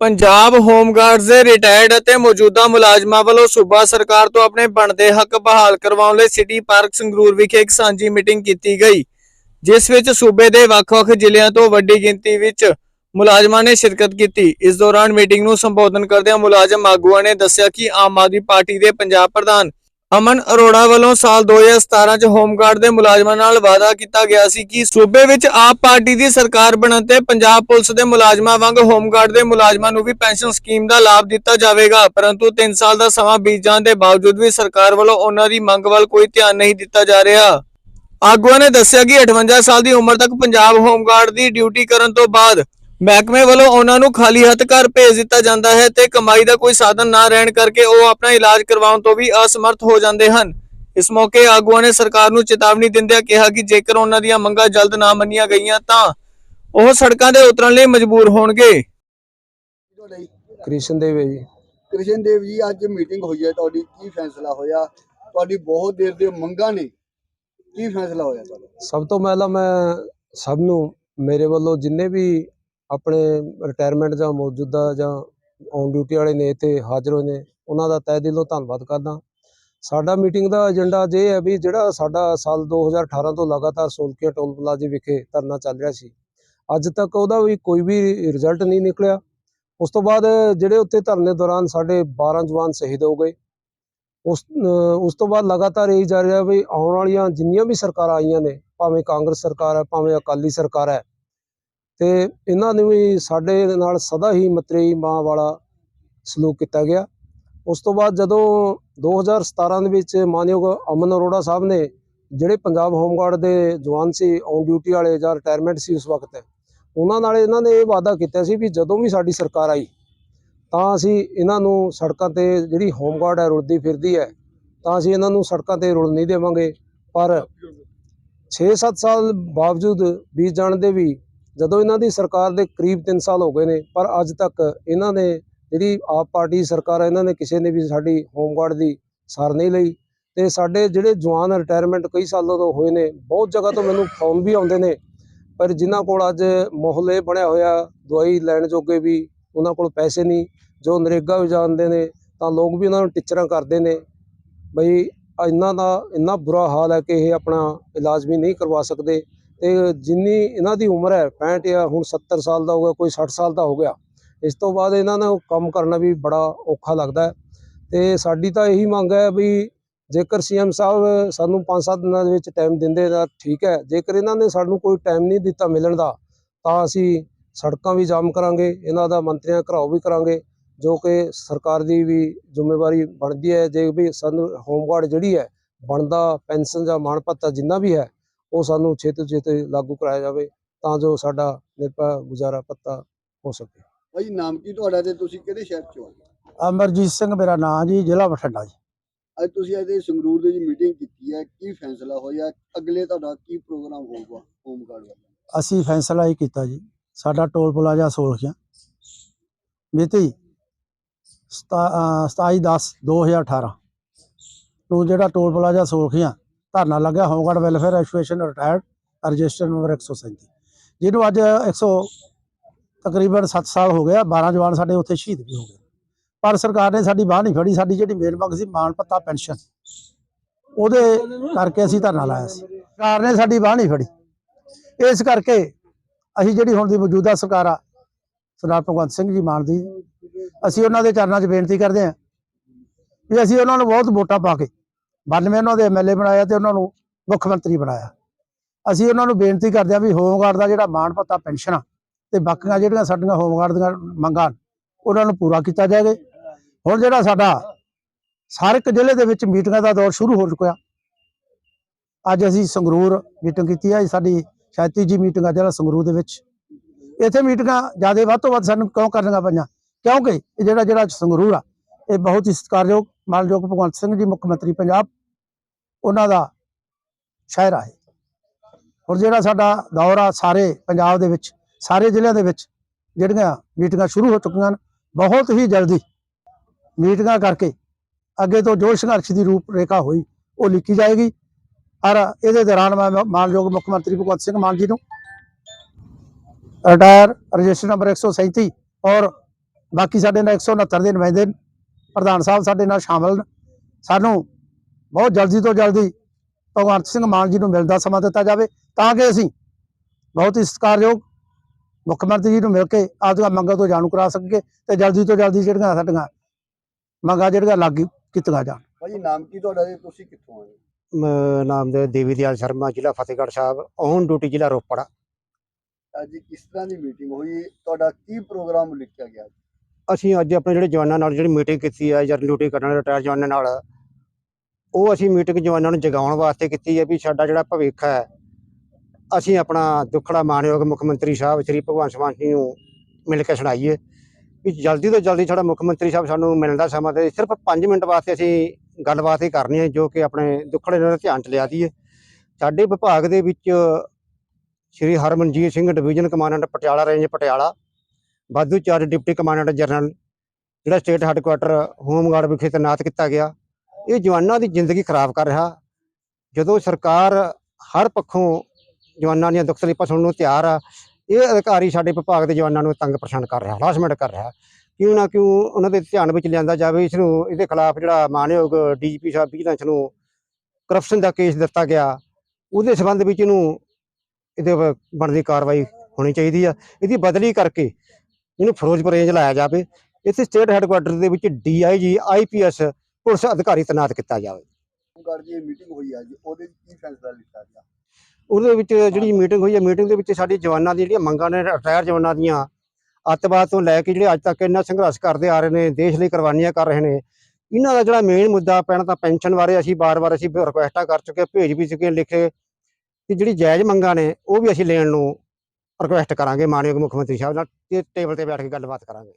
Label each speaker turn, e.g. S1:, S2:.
S1: ਪੰਜਾਬ ਹੋਮਗਾਰਡਜ਼ ਦੇ ਰਿਟਾਇਰਡ ਅਤੇ ਮੌਜੂਦਾ ਮੁਲਾਜ਼ਮਾਂ ਵੱਲੋਂ ਸੂਬਾ ਸਰਕਾਰ ਤੋਂ ਆਪਣੇ ਬਣਦੇ ਹੱਕ ਬਹਾਲ ਕਰਵਾਉਣ ਲਈ ਸਿਟੀ ਪਾਰਕ ਸੰਗਰੂਰ ਵਿਖੇ ਇੱਕ ਸਾਂਝੀ ਮੀਟਿੰਗ ਕੀਤੀ ਗਈ, ਜਿਸ ਵਿੱਚ ਸੂਬੇ ਦੇ ਵੱਖ-ਵੱਖ ਜ਼ਿਲ੍ਹਿਆਂ ਤੋਂ ਵੱਡੀ ਗਿਣਤੀ ਵਿੱਚ ਮੁਲਾਜ਼ਮਾਂ ਨੇ ਸ਼ਿਰਕਤ ਕੀਤੀ। ਇਸ ਦੌਰਾਨ ਮੀਟਿੰਗ ਨੂੰ ਸੰਬੋਧਨ ਕਰਦਿਆਂ ਮੁਲਾਜ਼ਮ ਆਗੂਆਂ ਨੇ ਦੱਸਿਆ ਕਿ ਆਮ ਆਦਮੀ ਪਾਰਟੀ ਦੇ ਪੰਜਾਬ ਪ੍ਰਧਾਨ ਅਮਨ ਅਰੋੜਾ ਵੱਲੋਂ ਸਾਲ 2017 ਚ ਹੋਮਗਾਰਡ ਦੇ ਮੁਲਾਜ਼ਮਾਂ ਨਾਲ ਵਾਅਦਾ ਕੀਤਾ ਗਿਆ ਸੀ ਕਿ ਸੂਬੇ ਵਿੱਚ ਆਪ ਪਾਰਟੀ ਦੀ ਸਰਕਾਰ ਬਣਨ ਤੇ ਪੰਜਾਬ ਪੁਲਿਸ ਦੇ ਮੁਲਾਜ਼ਮਾਂ ਵਾਂਗ ਹੋਮਗਾਰਡ ਦੇ ਮੁਲਾਜ਼ਮਾਂ ਨੂੰ ਵੀ ਪੈਨਸ਼ਨ ਸਕੀਮ ਦਾ ਲਾਭ ਦਿੱਤਾ ਜਾਵੇਗਾ। ਪਰੰਤੂ 3 ਸਾਲ ਦਾ ਸਮਾਂ ਬੀਤ ਜਾਣ ਦੇ ਬਾਵਜੂਦ ਵੀ ਸਰਕਾਰ ਵੱਲੋਂ ਉਹਨਾਂ ਦੀ ਮੰਗ ਵੱਲ ਕੋਈ ਧਿਆਨ ਨਹੀਂ ਦਿੱਤਾ ਜਾ ਰਿਹਾ। ਆਗੂਆਂ ਨੇ ਦੱਸਿਆ ਕਿ 58 ਸਾਲ ਦੀ ਉਮਰ ਤੱਕ ਪੰਜਾਬ ਹੋਮਗਾਰਡ ਦੀ ਡਿਊਟੀ ਕਰਨ ਤੋਂ ਬਾਅਦ ਮਹਿਕਮੇ ਵੱਲੋਂ ਉਹਨਾਂ ਨੂੰ ਖਾਲੀ ਹੱਥ ਘਰ ਭੇਜ ਦਿੱਤਾ ਜਾਂਦਾ ਹੈ ਤੇ ਕਮਾਈ ਦਾ ਕੋਈ ਸਾਧਨ ਨਾ ਰਹਿਣ ਕਰਕੇ ਉਹ ਆਪਣਾ ਇਲਾਜ ਕਰਵਾਉਣ ਤੋਂ ਵੀ ਅਸਮਰਥ ਹੋ ਜਾਂਦੇ ਹਨ। ਇਸ ਮੌਕੇ ਆਗੂਆਂ ਨੇ ਸਰਕਾਰ ਨੂੰ ਚੇਤਾਵਨੀ ਦਿੰਦਿਆਂ ਕਿਹਾ ਕਿ ਜੇਕਰ ਉਹਨਾਂ ਦੀਆਂ ਮੰਗਾਂ ਜਲਦ ਨਾ ਮੰਨੀਆਂ ਗਈਆਂ ਤਾਂ ਉਹ ਸੜਕਾਂ ਤੇ ਉਤਰਨ ਲਈ ਮਜਬੂਰ ਹੋਣਗੇ।
S2: ਕ੍ਰਿਸ਼ਨ ਦੇਵ ਹੈ ਜੀ।
S3: ਕ੍ਰਿਸ਼ਨ ਦੇਵ ਜੀ ਅੱਜ ਮੀਟਿੰਗ ਹੋਈ ਹੈ ਤੁਹਾਡੀ ਕੀ ਫੈਸਲਾ ਹੋਇਆ? ਤੁਹਾਡੀ ਬਹੁਤ ਦੇਰ ਦੇ ਮੰਗਾਂ ਨੇ। ਕੀ ਫੈਸਲਾ ਹੋਇਆ ਤੁਹਾਡਾ?
S2: ਸਭ ਤੋਂ ਪਹਿਲਾਂ ਮੈਂ ਸਭ ਨੂੰ ਮੇਰੇ ਵੱਲੋਂ ਜਿੰਨੇ ਵੀ ਆਪਣੇ ਰਿਟਾਇਰਮੈਂਟ ਜਾਂ ਮੌਜੂਦਾ ਜਾਂ ਔਨ ਡਿਊਟੀ ਵਾਲੇ ਨੇ ਇੱਥੇ ਹਾਜ਼ਰ ਹੋਏ ਨੇ, ਉਹਨਾਂ ਦਾ ਤਹਿ ਦਿਲੋਂ ਧੰਨਵਾਦ ਕਰਦਾ। ਸਾਡਾ ਮੀਟਿੰਗ ਦਾ ਏਜੰਡਾ ਅੱਜ ਇਹ ਹੈ ਵੀ ਜਿਹੜਾ ਸਾਡਾ ਸਾਲ 2018 ਤੋਂ ਲਗਾਤਾਰ ਸੋਲਕੀਆ ਟੋਲ ਪਲਾਜ਼ੇ ਵਿਖੇ ਧਰਨਾ ਚੱਲ ਰਿਹਾ ਸੀ, ਅੱਜ ਤੱਕ ਉਹਦਾ ਵੀ ਕੋਈ ਵੀ ਰਿਜ਼ਲਟ ਨਹੀਂ ਨਿਕਲਿਆ। ਉਸ ਤੋਂ ਬਾਅਦ ਜਿਹੜੇ ਉੱਥੇ ਧਰਨੇ ਦੌਰਾਨ ਸਾਡੇ 12 ਜਵਾਨ ਸ਼ਹੀਦ ਹੋ ਗਏ। ਉਸ ਉਸ ਤੋਂ ਬਾਅਦ ਲਗਾਤਾਰ ਇਹ ਜਾ ਰਿਹਾ ਵੀ ਆਉਣ ਵਾਲੀਆਂ ਜਿੰਨੀਆਂ ਵੀ ਸਰਕਾਰਾਂ ਆਈਆਂ ਨੇ, ਭਾਵੇਂ ਕਾਂਗਰਸ ਸਰਕਾਰ ਹੈ, ਭਾਵੇਂ ਅਕਾਲੀ ਸਰਕਾਰ ਹੈ ਤੇ ਇਹਨਾਂ ਨੂੰ ਵੀ ਸਾਡੇ ਨਾਲ ਸਦਾ ਹੀ ਮਤਰੇਈ ਮਾਂ ਵਾਲਾ ਸਲੂਕ ਕੀਤਾ ਗਿਆ। ਉਸ ਤੋਂ ਬਾਅਦ ਜਦੋਂ 2017 ਦੇ ਵਿੱਚ ਮਾਨਯੋਗ ਅਮਨ ਅਰੋੜਾ ਸਾਹਿਬ ਨੇ, ਜਿਹੜੇ ਪੰਜਾਬ ਹੋਮਗਾਰਡ ਦੇ ਜਵਾਨ ਸੀ ਔਨ ਡਿਊਟੀ ਵਾਲੇ ਜਾਂ ਰਿਟਾਇਰਮੈਂਟ ਸੀ ਉਸ ਵਕਤ, ਉਹਨਾਂ ਨਾਲ ਇਹਨਾਂ ਨੇ ਇਹ ਵਾਅਦਾ ਕੀਤਾ ਸੀ ਵੀ ਜਦੋਂ ਵੀ ਸਾਡੀ ਸਰਕਾਰ ਆਈ, ਤਾਂ ਅਸੀਂ ਇਹਨਾਂ ਨੂੰ ਸੜਕਾਂ ਤੇ ਜਿਹੜੀ ਹੋਮਗਾਰਡ ਹੈ ਰੁਲਦੀ ਫਿਰਦੀ ਹੈ, ਤਾਂ ਅਸੀਂ ਇਹਨਾਂ ਨੂੰ ਸੜਕਾਂ ਤੇ ਰੁਲ ਨਹੀਂ ਦੇਵਾਂਗੇ। ਪਰ 6-7 ਸਾਲ ਬਾਵਜੂਦ ਬੀਤ ਜਾਣ ਦੇ ਵੀ ਜਦੋਂ ਇਹਨਾਂ ਦੀ ਸਰਕਾਰ ਦੇ ਕਰੀਬ 3 ਸਾਲ ਹੋ ਗਏ ਨੇ, ਪਰ ਅੱਜ ਤੱਕ ਇਹਨਾਂ ਨੇ ਜਿਹੜੀ ਆਪ ਪਾਰਟੀ ਸਰਕਾਰ ਹੈ, ਇਹਨਾਂ ਨੇ ਕਿਸੇ ਨੇ ਵੀ ਸਾਡੀ ਹੋਮਗਾਰਡ ਦੀ ਸਾਰ ਨਹੀਂ ਲਈ। ਤੇ ਸਾਡੇ ਜਿਹੜੇ ਜਵਾਨ ਰਿਟਾਇਰਮੈਂਟ ਕਈ ਸਾਲਾਂ ਤੋਂ ਹੋਏ ਨੇ, ਬਹੁਤ ਜਗ੍ਹਾ ਤੋਂ ਮੈਨੂੰ ਫੋਨ ਵੀ ਆਉਂਦੇ ਨੇ, ਪਰ ਜਿਨ੍ਹਾਂ ਕੋਲ ਅੱਜ ਮੁਹੱਲੇ ਬਣਿਆ ਹੋਇਆ, ਦਵਾਈ ਲੈਣ ਜੋਗੇ ਵੀ ਉਹਨਾਂ ਕੋਲ ਪੈਸੇ ਨਹੀਂ, ਜੋ ਨਰੇਗਾ ਵੀ ਜਾਣਦੇ ਨੇ, ਤਾਂ ਲੋਕ ਵੀ ਉਹਨਾਂ ਨੂੰ ਟੀਚਰਾਂ ਕਰਦੇ ਨੇ। ਬਈ ਇਹਨਾਂ ਦਾ ਇੰਨਾ ਬੁਰਾ ਹਾਲ ਹੈ ਕਿ ਇਹ ਆਪਣਾ ਇਲਾਜ ਵੀ ਨਹੀਂ ਕਰਵਾ ਸਕਦੇ। ਤੇ ਜਿੰਨੀ ਇਹਨਾਂ ਦੀ ਉਮਰ ਹੈ 65 ਜਾਂ ਹੁਣ 70 ਸਾਲ ਦਾ ਹੋ ਗਿਆ, ਕੋਈ 60 ਸਾਲ ਦਾ ਹੋ ਗਿਆ, ਇਸ ਤੋਂ ਬਾਅਦ ਇਹਨਾਂ ਨੂੰ ਕੰਮ ਕਰਨਾ ਵੀ ਬੜਾ ਔਖਾ ਲੱਗਦਾ ਹੈ। ਤੇ ਸਾਡੀ ਤਾਂ ਇਹੀ ਮੰਗ ਹੈ ਵੀ ਜੇਕਰ ਸੀਐਮ ਸਾਹਿਬ ਸਾਨੂੰ 5-7 ਦਿਨਾਂ ਦੇ ਵਿੱਚ ਟਾਈਮ ਦਿੰਦੇ ਤਾਂ ਠੀਕ ਹੈ, ਜੇਕਰ ਇਹਨਾਂ ਨੇ ਸਾਨੂੰ ਕੋਈ ਟਾਈਮ ਨਹੀਂ ਦਿੱਤਾ ਮਿਲਣ ਦਾ, ਤਾਂ ਅਸੀਂ ਸੜਕਾਂ ਵੀ ਜਾਮ ਕਰਾਂਗੇ, ਇਹਨਾਂ ਦਾ ਮੰਤਰੀਆਂ ਘਰਾਓ ਵੀ ਕਰਾਂਗੇ, ਜੋ ਕਿ ਸਰਕਾਰ ਦੀ ਵੀ ਜ਼ਿੰਮੇਵਾਰੀ ਬਣਦੀ ਹੈ, ਜੇ ਵੀ ਸਾਨੂੰ ਹੋਮਗਾਰਡ ਜਿਹੜੀ ਹੈ, ਬਣਦਾ, ਪੈਨਸ਼ਨ ਜਾਂ ਮਾਣ ਭੱਤਾ ਜਿੰਨਾ ਵੀ ਹੈ ਉਹ ਸਾਨੂੰ ਛੇਤੀ ਛੇਤੀ ਲਾਗੂ ਕਰਾਇਆ ਜਾਵੇ ਤਾਂ ਜੋ ਸਾਡਾ ਨਿਰਭੈ ਗੁਜ਼ਾਰਾ ਪੱਤਾ ਹੋ ਸਕੇ।
S3: ਭਾਈ ਨਾਮ ਕੀ ਤੁਹਾਡਾ ਤੇ ਤੁਸੀਂ ਕਿਹੜੇ ਸ਼ਹਿਰ ਚੋਂ ਆਏ?
S4: ਅਮਰਜੀਤ ਸਿੰਘ ਮੇਰਾ ਨਾਮ ਜੀ ਜ਼ਿਲ੍ਹਾ ਬਠਿੰਡਾ ਜੀ।
S3: ਅੱਜ ਤੁਸੀਂ ਅੱਜ ਇਹ ਸੰਗਰੂਰ ਦੇ ਜੀ ਮੀਟਿੰਗ ਕੀਤੀ ਹੈ ਕੀ ਫੈਸਲਾ ਹੋਇਆ? ਅਗਲੇ ਤੁਹਾਡਾ ਕੀ ਪ੍ਰੋਗਰਾਮ ਹੋਊਗਾ ਹੋਮਗਾਰਡ ਵੱਲੋਂ?
S4: ਅਸੀਂ ਫੈਸਲਾ ਹੀ ਕੀਤਾ ਜੀ ਸਾਡਾ ਟੋਲ ਪਲਾਜ਼ਾ ਸੋਲਖੀਆਂ ਮਿਤੀ 27/10/2018 ਨੂੰ ਜਿਹੜਾ ਟੋਲ ਪਲਾਜ਼ਾ ਸੋਲਖੀਆਂ ਧਰਨਾ ਲੱਗਿਆ home guard welfare association retired register number 137 ਜਿਹਨੂੰ ਅੱਜ 100 ਤਕਰੀਬਨ 7 ਸਾਲ ਹੋ ਗਿਆ 12 ਜਵਾਨ ਸਾਡੇ ਉੱਥੇ ਸ਼ਹੀਦ ਵੀ ਹੋ ਗਏ। ਪਰ ਸਰਕਾਰ ਨੇ ਸਾਡੀ ਬਾਹ ਨਹੀਂ ਫੜੀ, ਸਾਡੀ ਜਿਹੜੀ ਮੇਨ ਮੰਗ ਸੀ ਮਾਣ, ਭੱਤਾ, ਪੈਨਸ਼ਨ। ਉਹਦੇ ਕਰਕੇ ਅਸੀਂ ਧਰਨਾ ਲਾਇਆ ਸੀ। ਸਰਕਾਰ ਨੇ ਸਾਡੀ ਬਾਹ ਨਹੀਂ ਫੜੀ। ਇਸ ਕਰਕੇ ਅਸੀਂ ਜਿਹੜੀ ਹੁਣ ਦੀ ਮੌਜੂਦਾ ਸਰਕਾਰ ਆ, ਸਰਦਾਰ ਭਗਵੰਤ ਸਿੰਘ ਜੀ ਮਾਨ ਦੀ, ਅਸੀਂ ਉਹਨਾਂ ਦੇ ਚਰਨਾਂ 'ਚ ਬੇਨਤੀ ਕਰਦੇ ਹਾਂ ਵੀ ਅਸੀਂ ਉਹਨਾਂ ਨੂੰ ਬਹੁਤ ਵੋਟਾਂ ਪਾ ਕੇ 92 ਉਹਨਾਂ ਦੇ ਐਮਐਲਏ ਬਣਾਇਆ ਤੇ ਉਹਨਾਂ ਨੂੰ ਮੁੱਖ ਮੰਤਰੀ ਬਣਾਇਆ। ਅਸੀਂ ਉਹਨਾਂ ਨੂੰ ਬੇਨਤੀ ਕਰਦੇ ਹਾਂ ਵੀ ਹੋਮਗਾਰਡ ਦਾ ਜਿਹੜਾ ਮਾਣ ਭੱਤਾ ਪੈਨਸ਼ਨ ਆ ਤੇ ਬਾਕੀਆਂ ਜਿਹੜੀਆਂ ਸਾਡੀਆਂ ਹੋਮਗਾਰਡ ਦੀਆਂ ਮੰਗਾਂ ਉਹਨਾਂ ਨੂੰ ਪੂਰਾ ਕੀਤਾ ਜਾਵੇ। ਹੁਣ ਜਿਹੜਾ ਸਾਡਾ ਹਰ ਇੱਕ ਜ਼ਿਲ੍ਹੇ ਦੇ ਵਿੱਚ ਮੀਟਿੰਗਾਂ ਦਾ ਦੌਰ ਸ਼ੁਰੂ ਹੋ ਚੁੱਕਿਆ। ਅੱਜ ਅਸੀਂ ਸੰਗਰੂਰ ਮੀਟਿੰਗ ਕੀਤੀ ਹੈ ਸਾਡੀ ਸ਼ਾਇਦ ਤੀਜੀ ਮੀਟਿੰਗ ਆ ਜਿਹੜਾ ਸੰਗਰੂਰ ਦੇ ਵਿੱਚ। ਇੱਥੇ ਮੀਟਿੰਗਾਂ ਜ਼ਿਆਦਾ ਵੱਧ ਤੋਂ ਵੱਧ ਸਾਨੂੰ ਕਿਉਂ ਕਰਨੀਆਂ ਪਈਆਂ? ਕਿਉਂਕਿ ਇਹ ਜਿਹੜਾ ਜਿਹੜਾ ਸੰਗਰੂਰ ਆ, ਇਹ ਬਹੁਤ ਹੀ ਸਤਿਕਾਰਯੋਗ, ਮਾਨਯੋਗ ਭਗਵੰਤ ਸਿੰਘ ਜੀ, ਮੁੱਖ ਮੰਤਰੀ ਪੰਜਾਬ ਉਹਨਾਂ ਦਾ ਸ਼ਹਿਰ ਆ ਇਹ ਹੁਣ ਜਿਹੜਾ ਸਾਡਾ ਦੌਰ ਆ ਸਾਰੇ ਪੰਜਾਬ ਦੇ ਵਿੱਚ, ਸਾਰੇ ਜ਼ਿਲ੍ਹਿਆਂ ਦੇ ਵਿੱਚ ਜਿਹੜੀਆਂ ਮੀਟਿੰਗਾਂ ਸ਼ੁਰੂ ਹੋ ਚੁੱਕੀਆਂ ਹਨ, ਬਹੁਤ ਹੀ ਜਲਦੀ ਮੀਟਿੰਗਾਂ ਕਰਕੇ ਅੱਗੇ ਤੋਂ ਜੋ ਸੰਘਰਸ਼ ਦੀ ਰੂਪ ਰੇਖਾ ਹੋਈ, ਉਹ ਲਿਖੀ ਜਾਏਗੀ ਔਰ ਇਹਦੇ ਦੌਰਾਨ ਮੈਂ ਮਾਨਯੋਗ ਮੁੱਖ ਮੰਤਰੀ ਭਗਵੰਤ ਸਿੰਘ ਮਾਨ ਜੀ ਨੂੰ ਰਿਟਾਇਰ ਰਜਿਸਟਰ ਨੰਬਰ 137 ਔਰ ਬਾਕੀ ਸਾਡੇ ਨਾਲ 169 ਦੇ ਨੁਮਾਇੰਦੇ ਨੇ। ਪ੍ਰਧਾਨ ਸਾਹਿਬ ਸਾਡੇ ਨਾਲ ਸ਼ਾਮਲ ਨੇ। ਸਾਨੂੰ ਬਹੁਤ ਜਲਦੀ ਤੋਂ ਜਲਦੀ ਭਗਵੰਤ ਸਿੰਘ ਮਾਨ ਜੀ ਨੂੰ ਮਿਲਦਾ ਸਮਾਂ ਦਿੱਤਾ ਜਾਵੇ ਤਾਂ ਕਿ ਅਸੀਂ ਬਹੁਤ ਹੀ ਸਤਿਕਾਰਯੋਗ ਮੁੱਖ ਮੰਤਰੀ ਜੀ ਨੂੰ ਮਿਲ ਕੇ ਆਪਦੀਆਂ ਮੰਗਾਂ ਤੋਂ ਜਾਣੂ ਕਰਾ ਸਕੀਏ ਤੇ ਜਲਦੀ ਤੋਂ ਜਲਦੀ ਜਿਹੜੀਆਂ ਸਾਡੀਆਂ ਮੰਗਾਂ ਜਿਹੜੀਆਂ ਲਾਗੂ ਕੀਤੀਆਂ ਜਾਣ।
S3: ਭਾਜੀ ਨਾਮ ਕੀ ਤੁਹਾਡਾ ਤੇ ਤੁਸੀਂ ਕਿੱਥੋਂ ਆਏ?
S5: ਮ- ਨਾਮ ਦੇ ਦੇਵੀ ਦਿਆਲ ਸ਼ਰਮਾ ਜ਼ਿਲ੍ਹਾ ਫਤਿਹਗੜ੍ਹ ਸਾਹਿਬ ਔਨ ਡਿਊਟੀ ਜ਼ਿਲ੍ਹਾ ਰੋਪੜ।
S3: ਅੱਜ ਕਿਸ ਤਰ੍ਹਾਂ ਦੀ ਮੀਟਿੰਗ ਹੋਈ? ਤੁਹਾਡਾ ਕੀ ਪ੍ਰੋਗਰਾਮ ਲਿਖਿਆ ਗਿਆ?
S5: ਅਸੀਂ ਅੱਜ ਆਪਣੇ ਜਿਹੜੇ ਜਵਾਨਾਂ ਨਾਲ ਜਿਹੜੀ ਮੀਟਿੰਗ ਕੀਤੀ ਹੈ ਜਾਂ ਡਿਊਟੀ ਕਰਨ ਵਾਲੇ ਰਿਟਾਇਰ ਜਵਾਨਾਂ ਨਾਲ ਉਹ ਅਸੀਂ ਮੀਟਿੰਗ ਜਵਾਨਾਂ ਨੂੰ ਜਗਾਉਣ ਵਾਸਤੇ ਕੀਤੀ ਹੈ ਵੀ ਸਾਡਾ ਜਿਹੜਾ ਭਵਿੱਖ ਹੈ, ਅਸੀਂ ਆਪਣਾ ਦੁੱਖੜਾ ਮਾਨਯੋਗ ਮੁੱਖ ਮੰਤਰੀ ਸਾਹਿਬ ਸ੍ਰੀ ਭਗਵੰਤ ਮਾਨ ਜੀ ਨੂੰ ਮਿਲ ਕੇ ਸੁਣਾਈਏ ਵੀ ਜਲਦੀ ਤੋਂ ਜਲਦੀ ਸਾਡਾ ਮੁੱਖ ਮੰਤਰੀ ਸਾਹਿਬ ਸਾਨੂੰ ਮਿਲਣ ਦਾ ਸਮਾਂ ਦੇ, ਸਿਰਫ 5 ਮਿੰਟ ਵਾਸਤੇ ਅਸੀਂ ਗੱਲਬਾਤ ਹੀ ਕਰਨੀ ਹੈ, ਜੋ ਕਿ ਆਪਣੇ ਦੁੱਖੜੇ ਨਾਲ ਧਿਆਨ ਚ ਲਿਆ ਦੀਏ ਸਾਡੇ ਵਿਭਾਗ ਦੇ ਵਿੱਚ Shri Harmanjit Singh division commandant Patiala range Patiala, ਵਾਧੂ ਚਾਰਜ ਡਿਪਟੀ ਕਮਾਂਡੈਂਟ ਜਨਰਲ ਜਿਹੜਾ ਸਟੇਟ ਹੈੱਡਕੁਆਟਰ ਹੋਮਗਾਰਡ ਵਿਖੇ ਤੈਨਾਤ ਕੀਤਾ ਗਿਆ। ਇਹ ਜਵਾਨਾਂ ਦੀ ਜ਼ਿੰਦਗੀ ਖਰਾਬ ਕਰ ਰਿਹਾ। ਜਦੋਂ ਸਰਕਾਰ ਹਰ ਪੱਖੋਂ ਜਵਾਨਾਂ ਦੀਆਂ ਦੁੱਖ ਤਕਲੀਫਾਂ ਸੁਣਨ ਨੂੰ ਤਿਆਰ ਆ, ਇਹ ਅਧਿਕਾਰੀ ਸਾਡੇ ਵਿਭਾਗ ਦੇ ਜਵਾਨਾਂ ਨੂੰ ਤੰਗ ਪਰੇਸ਼ਾਨ ਕਰ ਰਿਹਾ, ਹਰਾਸਮੈਂਟ ਕਰ ਰਿਹਾ। ਕਿਉਂ ਨਾ ਕਿਉਂ ਉਹਨਾਂ ਦੇ ਧਿਆਨ ਵਿੱਚ ਲਿਆਂਦਾ ਜਾਵੇ, ਇਸ ਨੂੰ ਇਹਦੇ ਖਿਲਾਫ ਜਿਹੜਾ ਮਾਨਯੋਗ ਡੀਜੀਪੀ ਸਾਹਿਬ ਵਿਜੀਲੈਂਸ ਨੂੰ ਕਰਪਸ਼ਨ ਦਾ ਕੇਸ ਦਿੱਤਾ ਗਿਆ, ਉਹਦੇ ਸਬੰਧ ਵਿੱਚ ਇਹਨੂੰ ਇਹਦੇ ਬਣਦੀ ਕਾਰਵਾਈ ਹੋਣੀ ਚਾਹੀਦੀ ਆ। ਇਹਦੀ ਬਦਲੀ ਕਰਕੇ ਇਹਨੂੰ ਫਿਰੋਜ਼ਪੁਰ ਰੇਂਜ ਲਾਇਆ ਜਾਵੇ। ਇੱਥੇ ਸਟੇਟ ਹੈੱਡਕੁਆਟਰ ਦੇ ਵਿੱਚ ਡੀਆਈਜੀ ਆਈਪੀਐਸ ਪੁਲਿਸ ਅਧਿਕਾਰੀ ਤੈਨਾਤ ਕੀਤਾ ਜਾਵੇ।
S3: ਮੀਟਿੰਗ ਹੋਈ ਉਹਦੇ ਵਿੱਚ ਕੀ ਫੈਸਲਾ ਲਿੱਤਾ ਗਿਆ?
S5: ਉਹਦੇ ਵਿੱਚ ਜਿਹੜੀ ਮੀਟਿੰਗ ਹੋਈ ਹੈ ਮੀਟਿੰਗ ਦੇ ਵਿੱਚ ਸਾਡੀ ਜਵਾਨਾਂ ਦੀ ਜਿਹੜੀਆਂ ਮੰਗਾਂ ਨੇ ਰਿਟਾਇਰ ਜਵਾਨਾਂ ਦੀਆਂ ਅੱਤਵਾਦ ਤੋਂ ਲੈ ਕੇ ਜਿਹੜੇ ਅੱਜ ਤੱਕ ਇੰਨਾ ਸੰਘਰਸ਼ ਕਰਦੇ ਆ ਰਹੇ ਨੇ ਦੇਸ਼ ਲਈ ਕੁਰਬਾਨੀਆਂ ਕਰ ਰਹੇ ਨੇ ਇਹਨਾਂ ਦਾ ਜਿਹੜਾ ਮੇਨ ਮੁੱਦਾ ਪੈਣਾ ਤਾਂ ਪੈਨਸ਼ਨ ਬਾਰੇ ਅਸੀਂ ਬਾਰ-ਬਾਰ ਅਸੀਂ ਰਿਕੁਐਸਟਾਂ ਕਰ ਚੁੱਕੇ ਭੇਜ ਵੀ ਚੁੱਕੇ ਲਿਖੇ ਕਿ ਜਿਹੜੀ ਜਾਇਜ਼ ਮੰਗਾਂ ਨੇ ਉਹ ਵੀ ਅਸੀਂ ਲੈਣ ਨੂੰ ਰਿਕੁਐਸਟ ਕਰਾਂਗੇ ਮਾਨਯੋਗ ਮੁੱਖ ਮੰਤਰੀ ਸਾਹਿਬ ਨਾਲ ਤੇ ਟੇਬਲ ਤੇ ਬੈਠ ਕੇ ਗੱਲਬਾਤ ਕਰਾਂਗੇ।